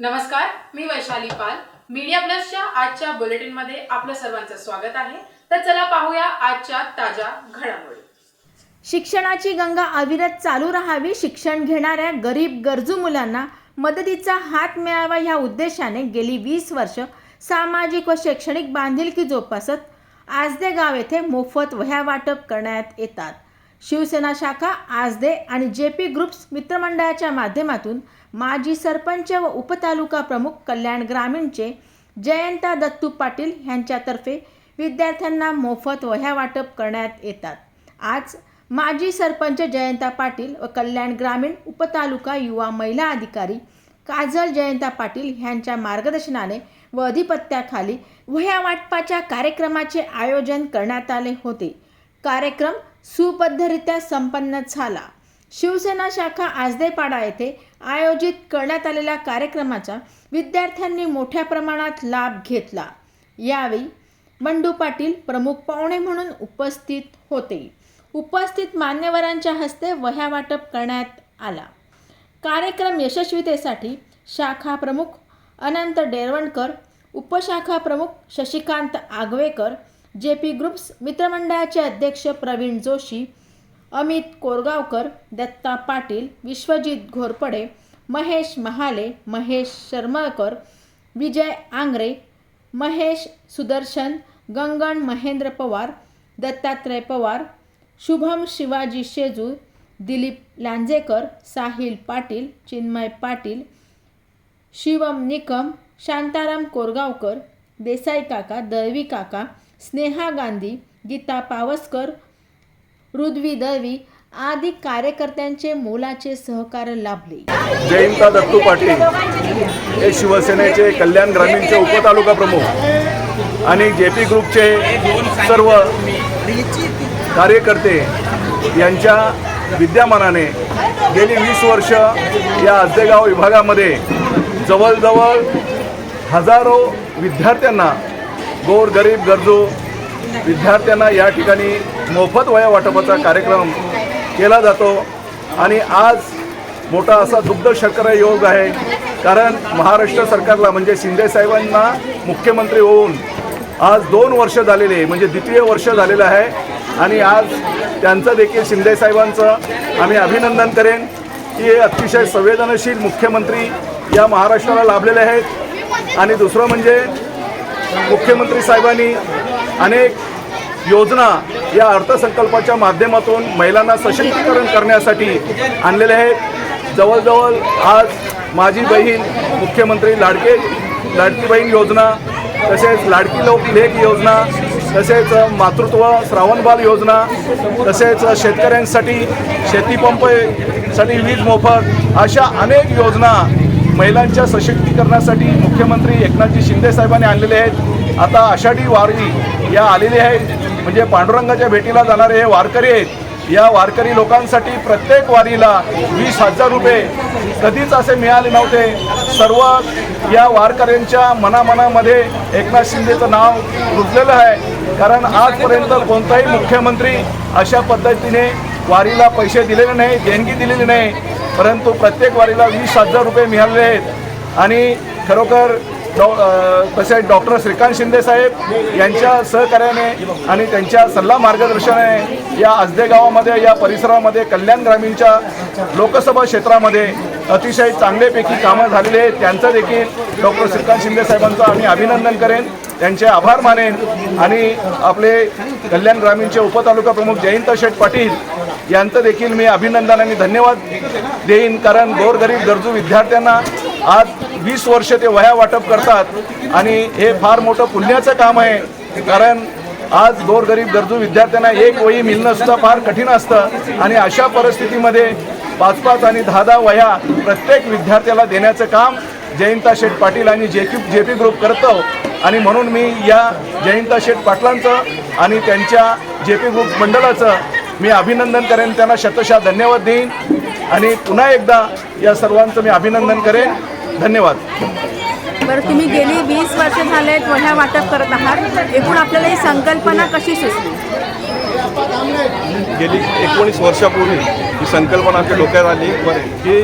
नमस्कार मी वैशाली पाल. मीडिया प्लसच्या आजच्या बुलेटिनमध्ये आपलं सर्वांचं स्वागत आहे. तर चला पाहूया आजच्या ताज्या घडामोडी. शिक्षणाची गंगा अविरत चालू राहावी शिक्षण घेणाऱ्या गरीब गरजू मुलांना मदतीचा हात मिळावा ह्या उद्देशाने गेली वीस वर्ष सामाजिक व शैक्षणिक बांधिलकी जोपासत आजदे गाव येथे मोफत वह्या वाटप करण्यात येतात. शिवसेना शाखा आजदे आणि जे पी ग्रुप्स मित्रमंडळाच्या माध्यमातून माजी सरपंच व उपतालुका प्रमुख कल्याण ग्रामीणचे जयंता दत्तू पाटील यांच्यातर्फे विद्यार्थ्यांना मोफत वह्या वाटप करण्यात येतात. आज माजी सरपंच जयंता पाटील व कल्याण ग्रामीण उपतालुका युवा महिला अधिकारी काजल जयंता पाटील यांच्या मार्गदर्शनाने व अधिपत्याखाली वह्या वाटपाच्या कार्यक्रमाचे आयोजन करण्यात आले होते. कार्यक्रम सुबद्धरित्या संपन्न झाला. शिवसेना शाखा आजदेपाडा येथे आयोजित करण्यात आलेल्या कार्यक्रमाचा विद्यार्थ्यांनी मोठ्या प्रमाणात लाभ घेतला. यावेळी बंडू पाटील प्रमुख पाहुणे म्हणून उपस्थित होते. उपस्थित मान्यवरांच्या हस्ते वह्या वाटप करण्यात आला. कार्यक्रम यशस्वीतेसाठी शाखा प्रमुख अनंत डेरवणकर उपशाखा प्रमुख शशिकांत आगवेकर जे पी ग्रुप्स मित्रमंडळाचे अध्यक्ष प्रवीण जोशी अमित कोरगावकर दत्ता पाटील विश्वजित घोरपडे महेश महाले महेश शर्माकर विजय आंग्रे महेश सुदर्शन गंगण महेंद्र पवार दत्तात्रय पवार शुभम शिवाजी शेजूर दिलीप लांजेकर साहिल पाटील चिन्मय पाटील शिवम निकम शांताराम कोरगावकर देसाई काका दळवी काका स्नेहा गांधी गीता पावसकर रुद्वी दळवी आदी कार्यकर्त्यांचे मोलाचे सहकार्य लाभले. जयंता दत्तू पाटील हे शिवसेनेचे कल्याण ग्रामीणचे उपतालुका प्रमुख आणि जे पी ग्रुपचे सर्व कार्यकर्ते यांच्या विद्यमानाने गेली वीस वर्ष या आजदेगाव विभागामध्ये जवळजवळ हजारो विद्यार्थ्यांना गोरगरीब गरजू विद्यार्थ्यांना या ठिकाणी मोफत वया वाटपाचा कार्यक्रम केला जातो. आणि आज मोठा असा दुग्ध शर्करा योग आहे. कारण महाराष्ट्र सरकारला म्हणजे शिंदे साहेबांना मुख्यमंत्री होऊन आज दोन वर्ष झालेले म्हणजे द्वितीय वर्ष झालेलं आहे. आणि आज त्यांचं देखील शिंदे साहेबांचं आम्ही अभिनंदन करेन की हे अतिशय संवेदनशील मुख्यमंत्री या महाराष्ट्राला लाभलेले आहेत. आणि दुसरं म्हणजे मुख्यमंत्री साहेबांनी अनेक योजना या अर्थसंकल्पाच्या माध्यमातून महिलांना सशक्तीकरण करण्यासाठी आणलेले आहेत. जवळजवळ आज माझी बहीण मुख्यमंत्री लाडके लाडकी बहीण योजना तसेच लाडकी लोक लेख योजना तसेच मातृत्व श्रावणबाल योजना तसेच शेतकऱ्यांसाठी शेतीपंपसाठी वीज मोफत अशा अनेक योजना महिलांच्या सशक्तीकरणासाठी मुख्यमंत्री एकनाथजी शिंदे साहेबांनी आणलेले आहेत. आता आषाढी वारी या आलेले आहेत म्हणजे पांडुरंगाच्या भेटीला जाणारे हे वारकरी आहेत. या वारकरी लोकांसाठी प्रत्येक वारीला वीस हजार रुपये कधीच असे मिळाले नव्हते. सर्व या वारकऱ्यांच्या मनामनामध्ये एकनाथ शिंदेचं नाव रुजलेलं आहे. कारण आजपर्यंत कोणताही मुख्यमंत्री अशा पद्धतीने वारीला पैसे दिलेले नाही देणगी दिलेली नाही. परंतु प्रत्येक वारीला वीस हजार रुपये मिळाले आहेत. आणि खरोखर डॉ तसेच डॉक्टर श्रीकांत शिंदे साहेब यांच्या सहकार्याने आणि त्यांच्या सल्ला मार्गदर्शनाने या आजदे गावामध्ये या परिसरामध्ये कल्याण ग्रामीणच्या लोकसभा क्षेत्रामध्ये अतिशय चांगल्यापैकी कामं झालेली आहेत. त्यांचं देखील डॉक्टर श्रीकांत शिंदे साहेबांचं आम्ही अभिनंदन करेन. त्यांचे आभार मानेन. आणि आपले कल्याण ग्रामीणचे उपतालुका प्रमुख जयंत शेठ पाटील यांचं देखील मी अभिनंदन आणि धन्यवाद देईन. कारण गोरगरीब गरजू विद्यार्थ्यांना आज वीस वर्ष ते वह्या वाटप करतात आणि हे फार मोठं पुण्याचं काम आहे. कारण आज गोरगरीब गरजू विद्यार्थ्यांना एक वही मिळणं सुद्धा फार कठीण असतं आणि अशा परिस्थितीमध्ये पाच पाच आणि दहा दहा वह्या प्रत्येक विद्यार्थ्याला देण्याचं काम जयंता शेठ पाटील आणि जे जे पी ग्रुप करतो आणि म्हणून मी या जयंता शेठ पाटलांचं आणि त्यांच्या जे पी ग्रुप मंडळाचं मी अभिनंदन करेन. त्यांना शतशः धन्यवाद देईन. आणि पुन्हा एकदा या सर्वांचं मी अभिनंदन करेन. धन्यवाद. बरं तुम्ही गेली वीस वर्ष झालेत वह्या वाटप करत आहात. एकूण आपल्याला ही संकल्पना कशी सुचली? गेली एकोणीस वर्षापूर्वी ही संकल्पना आमच्या डोक्यात आली. की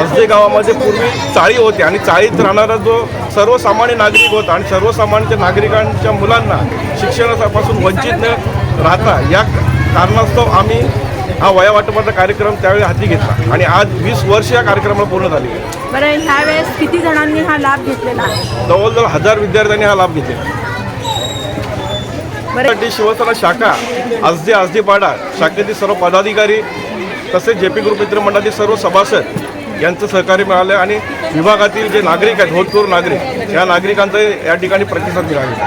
आजदे गावामध्ये पूर्वी चाळी होती आणि चाळीत राहणारा जो सर्वसामान्य नागरिक होता आणि सर्वसामान्य नागरिकांच्या मुलांना शिक्षणापासून वंचित न राहता या कारणास्तव आम्ही हा वया वाटपाचा कार्यक्रम त्यावेळी हाती घेतला. आणि आज वीस वर्ष या कार्यक्रमाला पूर्ण झाली. बरं ह्यावेळेस किती जणांनी हा लाभ घेतलेला आहे? जवळजवळ हजार विद्यार्थ्यांनी हा लाभ घेतला बरं. शिवसेना शाखा आजदे आजदेपाडा शाखेतील सर्व पदाधिकारी तसेच जे पी ग्रुप मित्रमंडळातील सर्व सभासद यांचं सहकार्य मिळालं आणि विभागातील जे नागरिक आहेत होतकरू नागरिक या नागरिकांचा या ठिकाणी प्रतिसाद मिळाला.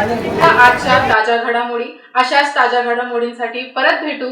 आजच्या ताज्या घडामोडी अशाच ताज्या घडामोडींसाठी परत भेटू.